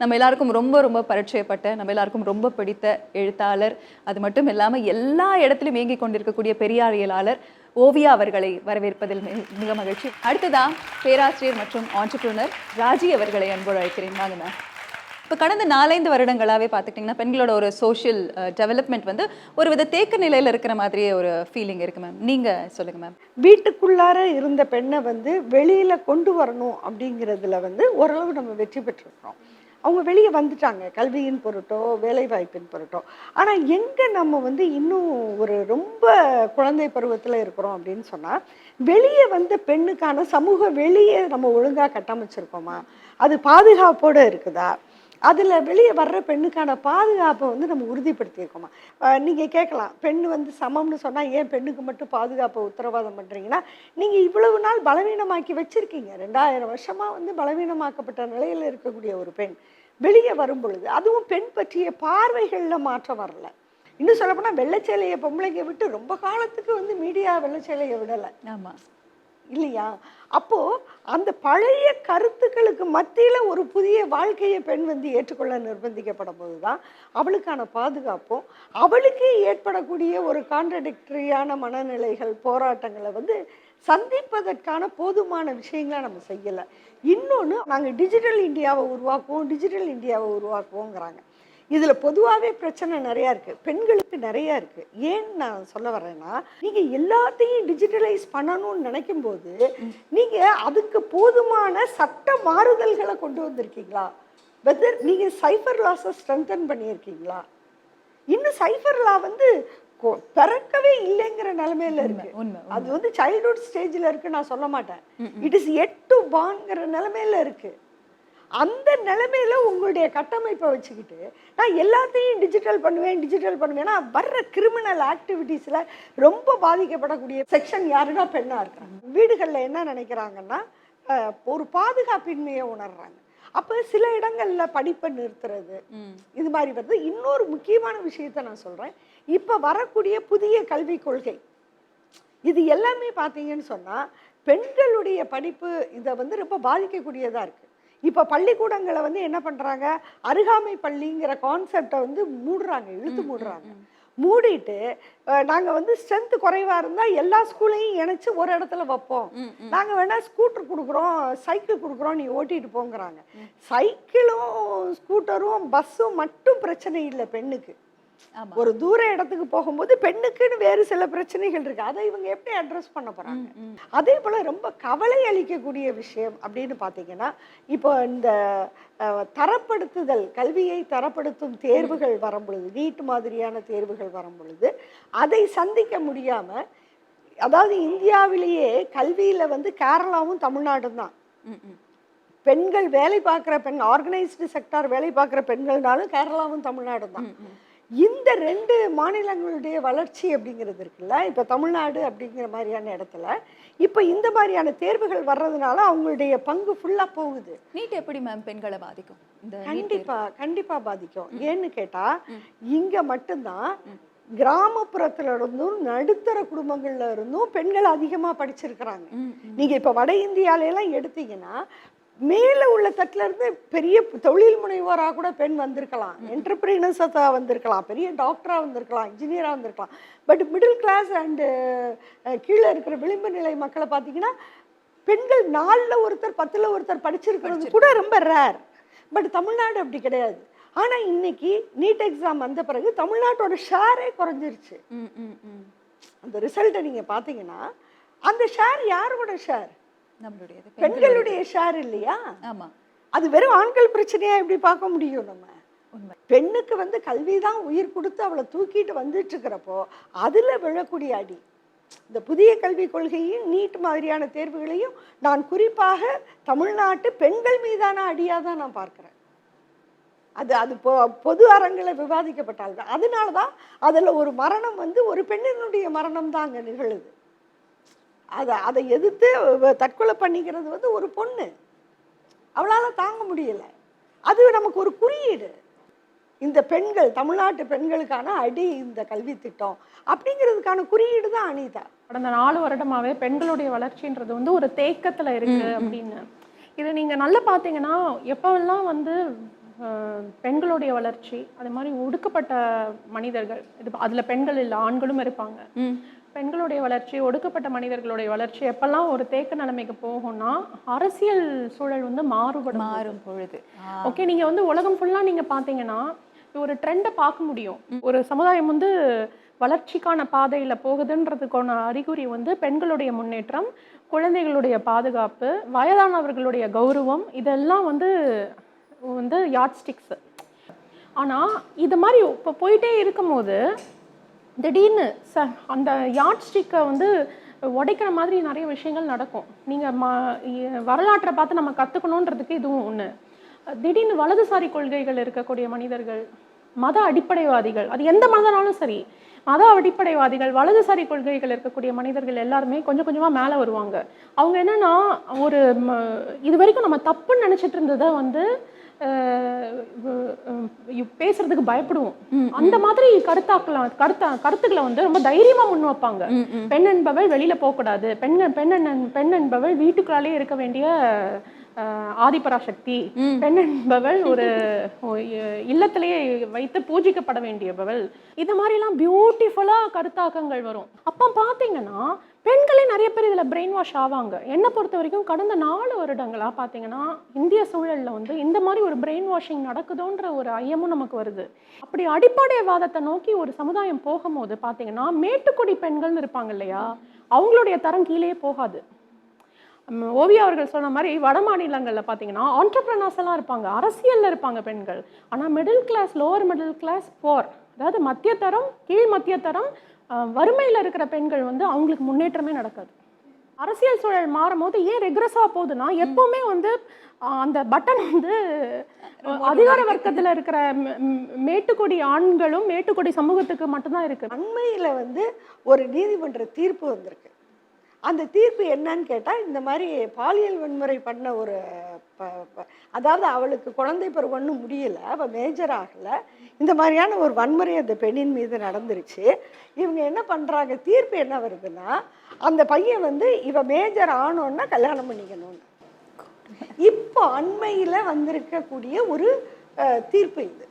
நம்ம எல்லாருக்கும் ரொம்ப ரொம்ப பரிச்சயப்பட்ட நம்ம எல்லாருக்கும் ரொம்ப பிடித்த எழுத்தாளர். அது மட்டும் இல்லாமல் எல்லா இடத்திலும் இயங்கி கொண்டிருக்கக்கூடிய பெரியாரியலாளர் ஓவியா அவர்களை வரவேற்பதில் மிக மகிழ்ச்சி. அடுத்ததா பேராசிரியர் மற்றும் ஆண்டர்பிரினர் ராஜி அவர்களை அன்போடு அழைக்கிறேன். வாங்க மேம் இப்போ கடந்த நாலைந்து வருடங்களாகவே பார்த்துக்கிட்டிங்கன்னா பெண்களோட ஒரு சோஷியல் டெவலப்மெண்ட் வந்து ஒரு வித தேக்க நிலையில் இருக்கிற மாதிரியே ஒரு ஃபீலிங் இருக்குது மேம் நீங்கள் சொல்லுங்கள் மேம் வீட்டுக்குள்ளார இருந்த பெண்ணை வந்து வெளியில் கொண்டு வரணும் அப்படிங்கிறதுல வந்து ஓரளவு நம்ம வெற்றி பெற்றிருக்கிறோம். அவங்க வெளியே வந்துட்டாங்க. கல்வியின் பொருட்டோ வேலை வாய்ப்பின் பொருட்டோ. ஆனால் எங்கே நம்ம வந்து இன்னும் ஒரு ரொம்ப குழந்தை பருவத்தில் இருக்கிறோம் அப்படின்னு சொன்னால் வெளியே வந்த பெண்ணுக்கான சமூக வெளியே நம்ம ஒழுங்காக கட்டமைச்சிருக்கோமா? அது பாதுகாப்போட இருக்குதா? அதில் வெளியே வர்ற பெண்ணுக்கான பாதுகாப்பை வந்து நம்ம உறுதிப்படுத்தியிருக்கோமா? நீங்கள் கேட்கலாம். பெண் வந்து சமம்னு சொன்னால் ஏன் பெண்ணுக்கு மட்டும் பாதுகாப்பை உத்தரவாதம் பண்ணுறீங்கன்னா நீங்கள் இவ்வளவு நாள் பலவீனமாக்கி வச்சுருக்கீங்க. ரெண்டாயிரம் வருஷமாக வந்து பலவீனமாக்கப்பட்ட நிலையில் இருக்கக்கூடிய ஒரு பெண். வெளியே வரும் பொழுது அதுவும் பெண் பற்றிய பார்வைகள்ல மாற்றம் வரல. இன்னும் சொல்லப்போனால் வெள்ளைச்சேலையை பொம்பளைங்க விட்டு ரொம்ப காலத்துக்கு வந்து மீடியா வெள்ளைச்சேலையை விடலை. ஆமாம் இல்லையா? அப்போ அந்த பழைய கருத்துக்களுக்கு மத்தியில ஒரு புதிய வாழ்க்கையை பெண் வந்து ஏற்றுக்கொள்ள நிர்பந்திக்கப்படும் போதுதான் அவளுக்கான பாதுகாப்பும் அவளுக்கே ஏற்படக்கூடிய ஒரு கான்ட்ரடிக்டரியான மனநிலைகள் போராட்டங்களை வந்து சந்திப்பதற்கான போதுமான விஷயங்களை நம்ம செய்யலை. இன்னொன்று நாங்கள் டிஜிட்டல் இந்தியாவை உருவாக்குவோம் டிஜிட்டல் இந்தியாவை உருவாக்குவோங்கிறாங்க. இதில் பொதுவாகவே பிரச்சனை நிறையா இருக்குது பெண்களுக்கு நிறையா இருக்குது ஏன்னு நான் சொல்ல வரேன்னா நீங்கள் எல்லாத்தையும் டிஜிட்டலைஸ் பண்ணணும்னு நினைக்கும் போது அதுக்கு போதுமான சட்ட மாறுதல்களை கொண்டு வந்திருக்கீங்களா? வெதர் நீங்கள் சைஃபர் லாஸை ஸ்ட்ரென்தன் பண்ணியிருக்கீங்களா? இன்னும் சைஃபர் லா வந்து பிறக்கவே இல்லைங்கிற நிலைமையில இருக்கு. அது வந்து சைல்ட்ஹுட் ஸ்டேஜில் இருக்கு நான் சொல்ல மாட்டேன். இட் இஸ் எட் டு பாங்கிற நிலைமையில இருக்கு. அந்த நிலைமையில உங்களுடைய கட்டமைப்பை வச்சுக்கிட்டு நான் எல்லாத்தையும் டிஜிட்டல் பண்ணுவேன் டிஜிட்டல் பண்ணுவேன்னா வர்ற கிரிமினல் ஆக்டிவிட்டீஸில் ரொம்ப பாதிக்கப்படக்கூடிய செக்ஷன் யாருன்னா பெண்ணாக இருக்கிறாங்க வீடுகளில் என்ன நினைக்கிறாங்கன்னா ஒரு பாதுகாப்பின்மையை உணர்றாங்க. அப்போ சில இடங்கள்ல படிப்பை நிறுத்துறது. இது மாதிரி வருது. இன்னொரு முக்கியமான விஷயத்தை நான் சொல்றேன். இப்போ வரக்கூடிய புதிய கல்விக் கொள்கை. இது எல்லாமே பார்த்தீங்கன்னு சொன்னா பெண்களுடைய படிப்பு இதை வந்து ரொம்ப பாதிக்கக்கூடியதா இருக்கு. இப்போ பள்ளிக்கூடங்களை வந்து என்ன பண்றாங்க? அருகாமை பள்ளிங்கிற கான்செப்டை வந்து மூடுறாங்க இழுத்து மூடுறாங்க. மூடிட்டு அஹ், நாங்க வந்து ஸ்ட்ரென்த் குறைவா இருந்தா எல்லா ஸ்கூலையும் இணைச்சு ஒரு இடத்துல வைப்போம். நாங்க வேணா ஸ்கூட்டர் கொடுக்குறோம் சைக்கிள் கொடுக்குறோம் நீ ஓட்டிட்டு போங்கிறாங்க. சைக்கிளும் ஸ்கூட்டரும் பஸ்ஸும் மட்டும் பிரச்சனை இல்லை பெண்ணுக்கு. ஒரு தூர இடத்துக்கு போகும்போது பெண்ணுக்குன்னு வேறு சில பிரச்சனைகள் இருக்கு. அதை இவங்க எப்படி அட்ரஸ் பண்ண போறாங்க? அதே போல ரொம்ப கவலை அளிக்கக்கூடிய விஷயம் அப்படின்னு பார்த்தீங்கன்னா இப்போ இந்த தரப்படுத்துதல் கல்வியை தரப்படுத்தும் தேர்வுகள் வரும் பொழுது நீட் மாதிரியான தேர்வுகள் வரும் பொழுது அதை சந்திக்க முடியாம அதாவது இந்தியாவிலேயே கல்வியில வந்து கேரளாவும் தமிழ்நாடும் தான். பெண்கள் வேலை பார்க்குற பெண் ஆர்கனைஸ்டு செக்டார் வேலை பார்க்குற பெண்கள்னாலும் கேரளாவும் தமிழ்நாடும் தான். இந்த ரெண்டு மாநிலங்களுடைய வளர்ச்சி அப்படிங்கிறது இருக்குல்ல? இப்போ தமிழ்நாடு அப்படிங்கிற மாதிரியான இடத்துல இப்போ இந்த மாதிரியான தேர்வுகள் வர்றதுனால அவங்களுடைய பங்கு ஃபுல்லாக போகுது. நீட் எப்படி மேம் பெண்களை பாதிக்கும்? இந்த நீட் கண்டிப்பா கண்டிப்பா பாதிக்கும். ஏன்னு கேட்டா இங்க மட்டும்தான் கிராமப்புறத்துல இருந்தும் நடுத்தர குடும்பங்கள்ல இருந்தும் பெண்கள் அதிகமா படிச்சிருக்கிறாங்க. நீங்க இப்ப வட இந்தியால எல்லாம் எடுத்தீங்கன்னா மேல உள்ள தட்டுல இருந்து பெரிய தொழில் முனைவோரா கூட பெண் வந்திருக்கலாம். என்டர்பிரினர்ஸா வந்திருக்கலாம். பெரிய டாக்டரா வந்திருக்கலாம். இன்ஜினியரா வந்திருக்கலாம். பட் மிடில் கிளாஸ் அண்டு கீழே இருக்கிற விளிம்பு நிலை மக்களை பார்த்தீங்கன்னா பெண்கள் நாலுல ஒருத்தர் பத்துல ஒருத்தர் படிச்சிருக்கிறது கூட ரொம்ப ரேர் பட் தமிழ்நாடு அப்படி கிடையாது. ஆனா இன்னைக்கு நீட் எக்ஸாம் வந்த பிறகு தமிழ்நாட்டோட ஷேரே குறைஞ்சிருச்சு. அந்த ரிசல்ட்டை நீங்க பார்த்தீங்கன்னா அந்த ஷேர் யாரோட ஷேர் நம்மளுடையது பெண்களுடைய ஷேர் இல்லையா? ஆமா. அது வெறும் ஆண்கள் பிரச்சனையா எப்படி பார்க்க முடியும் நம்ம? உண்மை. பெண்ணுக்கு வந்து கல்வி தான் உயிர் கொடுத்து அவளை தூக்கிட்டு வந்துட்டு இருக்கிறப்போ அதுல விழக்கூடிய அடி. இந்த புதிய கல்விக் கொள்கையும் நீட் மாதிரியான தேர்வுகளையும் நான் குறிப்பாக தமிழ்நாட்டு பெண்கள் மீதான அடியாக தான் நான் பார்க்கிறேன். அது அது பொ பொது அரங்கில் விவாதிக்கப்பட்டால் தான் அதனால தான் அதில் ஒரு மரணம் வந்து ஒரு பெண்ணினுடைய மரணம் தான் அங்கே நிகழுது. அதை அதை எதிர்த்து தற்கொலை பண்ணிக்கிறது வந்து ஒரு பொண்ணு. அவளால் தாங்க முடியல. அது நமக்கு ஒரு குறியீடு. இந்த பெண்கள் தமிழ்நாட்டு பெண்களுக்கான அடி இந்த கல்வி திட்டம் அப்படிங்கிறதுக்கான குறியீடு தான் அனிதா. கடந்த நாலு வருடமாவே பெண்களுடைய வளர்ச்சின்றது வந்து ஒரு தேக்கத்துல இருக்கு அப்படின்னு. இது நீங்க நல்லா பாத்தீங்கன்னா எப்பவெல்லாம் வந்து பெண்களுடைய வளர்ச்சி அதே மாதிரி ஒடுக்கப்பட்ட மனிதர்கள் இது அதில் பெண்கள் இல்லை ஆண்களும் இருப்பாங்க. பெண்களுடைய வளர்ச்சி ஒடுக்கப்பட்ட மனிதர்களுடைய வளர்ச்சி எப்பெல்லாம் ஒரு தேக்க நிலைமைக்கு போகும்னா அரசியல் சூழல் வந்து மாறுபடும் மாறும் பொழுது. ஓகே நீங்க வந்து உலகம் ஃபுல்லா நீங்க பாத்தீங்கன்னா ஒரு ட்ரெண்டை பார்க்க முடியும். ஒரு சமுதாயம் வந்து வளர்ச்சிக்கான பாதையில போகுதுன்றதுக்கான அறிகுறி வந்து பெண்களுடைய முன்னேற்றம் குழந்தைகளுடைய பாதுகாப்பு வயதானவர்களுடைய கௌரவம் இதெல்லாம் வந்து வந்து யாட் ஸ்டிக்ஸ் ஆனா இது மாதிரி இப்போ போயிட்டே இருக்கும்போது திடீர்னு ச அந்த யாட் ஸ்டிக்கை வந்து உடைக்கிற மாதிரி நிறைய விஷயங்கள் நடக்கும். நீங்கள் ம வரலாற்றை பார்த்து நம்ம கற்றுக்கணுன்றதுக்கு இதுவும் ஒன்று திடீர்னு வலதுசாரி கொள்கைகள் இருக்கக்கூடிய மனிதர்கள் மத அடிப்படைவாதிகள் அது எந்த மதனாலும் சரி மத அடிப்படைவாதிகள் வலதுசாரி கொள்கைகள் இருக்கக்கூடிய மனிதர்கள் எல்லாருமே கொஞ்சம் கொஞ்சமாக மேலே வருவாங்க. அவங்க என்னென்னா ஒரு ம- இது வரைக்கும் நம்ம தப்புன்னு நினச்சிட்டு இருந்ததை வந்து பேசுறதுக்கு பயப்படுவோம். அந்த மாதிரி கருத்தாக்கலாம் கருத்தா கருத்துக்களை வந்து ரொம்ப தைரியமா முன் வைப்பாங்க. பெண் என்பவள் வெளியில போக கூடாது பெண் பெண் பெண் என்பவள் வீட்டுக்குள்ளாலே இருக்க வேண்டிய ஆதிபராசக்தி. பெண் என்பவள் ஒரு இல்லத்திலேயே வைத்து பூஜிக்கப்பட வேண்டியவள். இது மாதிரிலாம் பியூட்டிஃபுல்லா கருத்தாக்கங்கள் வரும். அப்போ பார்த்தீங்கன்னா பெண்களே நிறைய பேர் இதில் பிரெயின் வாஷ் ஆவாங்க. என்னை பொறுத்த வரைக்கும் கடந்த நாலு வருடங்களா பார்த்தீங்கன்னா இந்திய சூழல்ல வந்து இந்த மாதிரி ஒரு பிரெயின் வாஷிங் நடக்குதோன்ற ஒரு ஐயமும் நமக்கு வருது. அப்படி அடிப்படைவாதத்தை நோக்கி ஒரு சமுதாயம் போகும்போது பார்த்தீங்கன்னா மேட்டுக்குடி பெண்கள்னு இருப்பாங்க இல்லையா? அவங்களுடைய தரம் கீழே போகாது. ஓவியா அவர்கள் சொன்ன மாதிரி வட மாநிலங்களில் பார்த்தீங்கன்னா ஆண்டர்பிரனர்ஸ் எல்லாம் இருப்பாங்க. அரசியலில் இருப்பாங்க பெண்கள். ஆனால் middle class lower middle class poor அதாவது மத்திய தரம் கீழ் மத்திய தரம் வறுமையில் இருக்கிற பெண்கள் வந்து அவங்களுக்கு முன்னேற்றமே நடக்காது. அரசியல் சூழல் மாறும் போது ஏன் ரெக்ரெஸ்ஸாக போகுதுன்னா எப்பவுமே வந்து அந்த பட்டன் வந்து அதிகார வர்க்கத்தில் இருக்கிற மேட்டுக்குடி ஆண்களும் மேட்டுக்குடி சமூகத்துக்கு மட்டும்தான் இருக்கு. அண்மையில் வந்து ஒரு நீதிமன்ற தீர்ப்பு வந்திருக்கு. அந்த தீர்ப்பு என்னன்னு கேட்டால் இந்த மாதிரி பாலியல் வன்முறை பண்ண ஒரு ப- அதாவது அவளுக்கு குழந்தை பருவம்னு முடியலை அவள் மேஜர் ஆகலை. இந்த மாதிரியான ஒரு வன்முறை அந்த பெண்ணின் மீது நடந்துருச்சு. இவங்க என்ன பண்ணுறாங்க தீர்ப்பு என்ன வருதுன்னா அந்த பையன் வந்து இவ மேஜர் ஆனோன்னா கல்யாணம் பண்ணிக்கணும்னு. இப்போ அண்மையில் வந்திருக்கக்கூடிய ஒரு தீர்ப்பு இது.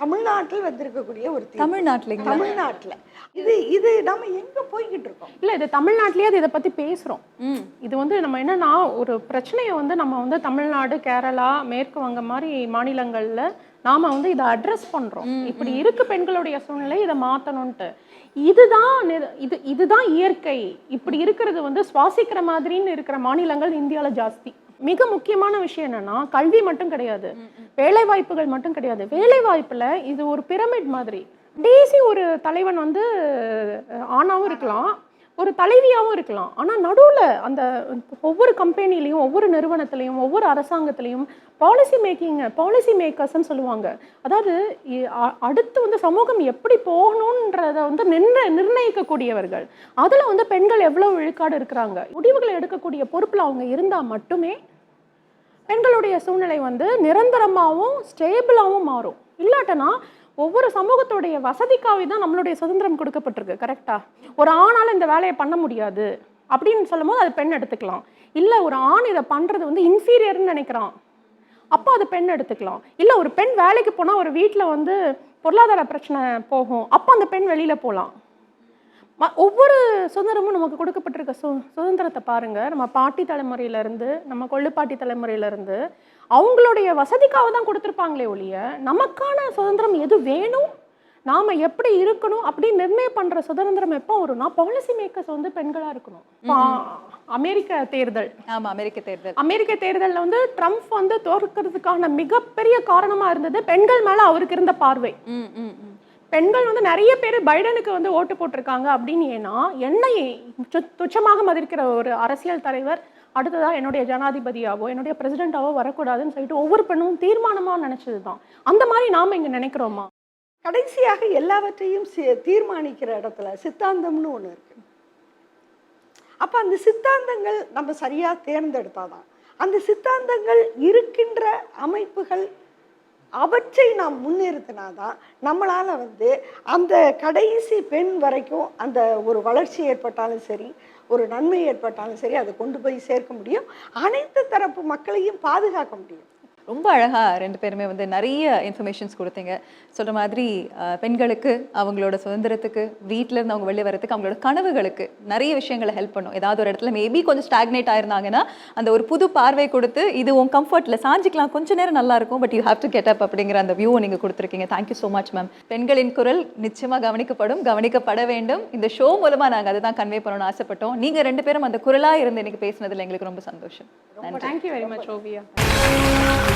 தமிழ்நாட்டில் வந்திருக்கக்கூடிய ஒரு தீர்ப்பு. தமிழ்நாட்டுலங்களா? தமிழ்நாட்டில். இது இது நம்ம எங்க போய்கிட்டு இருக்கோம்? இல்லை இது தமிழ்நாட்டிலேயே அது இதை பற்றி பேசுகிறோம் ம். இது வந்து நம்ம என்னன்னா ஒரு பிரச்சனையை வந்து நம்ம வந்து தமிழ்நாடு கேரளா மேற்கு வங்கம் மாதிரி மாநிலங்கள்ல நாம வந்து இதை அட்ரஸ் பண்றோம். இப்படி இருக்கு பெண்களுடைய சூழ்நிலை இதை மாத்தணும்ட்டு இதுதான் இது இதுதான் இயற்கை. இப்படி இருக்கிறது வந்து சுவாசிக்கிற மாதிரின்னு இருக்கிற மாநிலங்கள் இந்தியால ஜாஸ்தி. மிக முக்கியமான விஷயம் என்னன்னா கல்வி மட்டும் கிடையாது. வேலை வாய்ப்புகள் மட்டும் கிடையாது. வேலை வாய்ப்புல இது ஒரு பிரமிட் மாதிரி. டேசி ஒரு தலைவன் வந்து ஆணாவும் இருக்கலாம் ஒரு தலைவியாகவும் இருக்கலாம். ஆனால் நடுவில் அந்த ஒவ்வொரு கம்பெனிலையும் ஒவ்வொரு நிறுவனத்திலையும் ஒவ்வொரு அரசாங்கத்திலையும் பாலிசி மேக்கிங்க பாலிசி மேக்கர்ஸ்ன்னு சொல்லுவாங்க. அதாவது அடுத்து வந்து சமூகம் எப்படி போகணுன்றத வந்து நிர்ண நிர்ணயிக்கக்கூடியவர்கள். அதில் வந்து பெண்கள் எவ்வளோ விழுக்காடு இருக்கிறாங்க? முடிவுகளை எடுக்கக்கூடிய பொறுப்பில் அவங்க இருந்தால் மட்டுமே பெண்களுடைய சூழ்நிலை வந்து நிரந்தரமாகவும் ஸ்டேபிளாகவும் மாறும். இல்லாட்டனா ஒவ்வொரு சமூகத்துடைய வசதிக்காகவே தான் நம்மளுடைய சுதந்திரம் கொடுக்கப்பட்டிருக்கு கரெக்டாக ஒரு ஆணால் இந்த வேலையை பண்ண முடியாது. அப்படின்னு சொல்லும்போது அது பெண் எடுத்துக்கலாம். இல்லை ஒரு ஆண் இதை பண்ணுறது வந்து இன்ஃபீரியர்னு நினைக்கிறான். அப்போ அது பெண் எடுத்துக்கலாம். இல்லை ஒரு பெண் வேலைக்கு போனால் ஒரு வீட்டில் வந்து பொருளாதார பிரச்சனை போகும். அப்போ அந்த பெண் வெளியில் போகலாம் ம- ஒவ்வொரு சுதந்திரமும் நமக்கு கொடுக்கப்பட்டிருக்க சு சுதந்திரத்தை பாருங்கள் நம்ம பாட்டி தலைமுறையிலேருந்து நம்ம கொள்ளுப்பாட்டி தலைமுறையிலேருந்து அவங்களுடைய வசதிக்காக தான் கொடுத்துருப்பாங்களே ஒழிய நமக்கான சுதந்திரம் எது வேணும்? நாம எப்படி இருக்கணும் அப்படின்னு நிர்ணயம் பண்ற சுதந்திரம் எப்போ வரும்னா பாலிசி மேக்கர்ஸ் வந்து பெண்களா இருக்கணும். அமெரிக்க தேர்தல். ஆமா அமெரிக்க தேர்தல். அமெரிக்க தேர்தலில் வந்து ட்ரம்ப் வந்து தோற்கிறதுக்கான மிகப்பெரிய காரணமா இருந்தது பெண்கள் மேல அவருக்கு இருந்த பார்வை. பெண்கள் வந்து நிறைய பேர் பைடனுக்கு வந்து ஓட்டு போட்டிருக்காங்க அப்படின்னு ஏன்னா என்னை துச்சமாக மதிக்கிற ஒரு அரசியல் தலைவர் அடுத்ததா என்னுடைய ஜனாதிபதியாவோ என்னுடைய பிரசிடென்ட்டாவோ வரக்கூடாதுன்னு சொல்லிட்டு ஒவ்வொரு பெண்ணும் தீர்மானமா நினைச்சது தான் அந்த மாதிரி நாம இங்க நினைக்கிறோமா? கடைசியாக எல்லாவற்றையும் தீர்மானிக்கிற இடத்துல சித்தாந்தம்னு ஒன்று இருக்கு. அப்போ அந்த சித்தாந்தங்கள் நம்ம சரியாக தேர்ந்தெடுத்தாதான் அந்த சித்தாந்தங்கள் இருக்கின்ற அமைப்புகள் அவற்றை நாம் முன்னிறுத்தினாதான் நம்மளால் வந்து அந்த கடைசி பெண் வரைக்கும் அந்த ஒரு வளர்ச்சி ஏற்பட்டாலும் சரி ஒரு நன்மை ஏற்பட்டாலும் சரி அதை கொண்டு போய் சேர்க்க முடியும். அனைத்து தரப்பு மக்களையும் பாதுகாக்க முடியும். ரொம்ப அழகா ரெண்டு பேருமே வந்து நிறைய இன்ஃபர்மேஷன்ஸ் கொடுத்தீங்க. சொல்ற மாதிரி பெண்களுக்கு அவங்களோட சுதந்திரத்துக்கு வீட்ல இருந்து அவங்க வெளியே வரதுக்கு அவங்களோட கனவுகளுக்கு நிறைய விஷயங்களை ஹெல்ப் பண்ணும். ஏதாவது ஒரு இடத்துல மேபி கொஞ்சம் ஸ்டாக்னேட் ஆயிருந்தாங்கன்னா அந்த ஒரு புது பார்வை கொடுத்து இது உன் கம்ஃபர்ட்ல சாஞ்சிக்கலாம் கொஞ்ச நேரம் நல்லா இருக்கும் but you have to get up அப்படிங்கிற அந்த வியூ நீங்க கொடுத்துருக்கீங்க. தேங்க்யூ ஸோ மச் மேம் பெண்களின் குரல் நிச்சயமா கவனிக்கப்படும். கவனிக்கப்பட வேண்டும். இந்த ஷோ மூலமா நாங்க அதை தான் கன்வே பண்ணணும்னு ஆசைப்பட்டோம். நீங்க ரெண்டு பேரும் அந்த குரலா இருந்து இன்னைக்கு பேசினதுல எங்களுக்கு ரொம்ப சந்தோஷம். Thank you very much Oviya.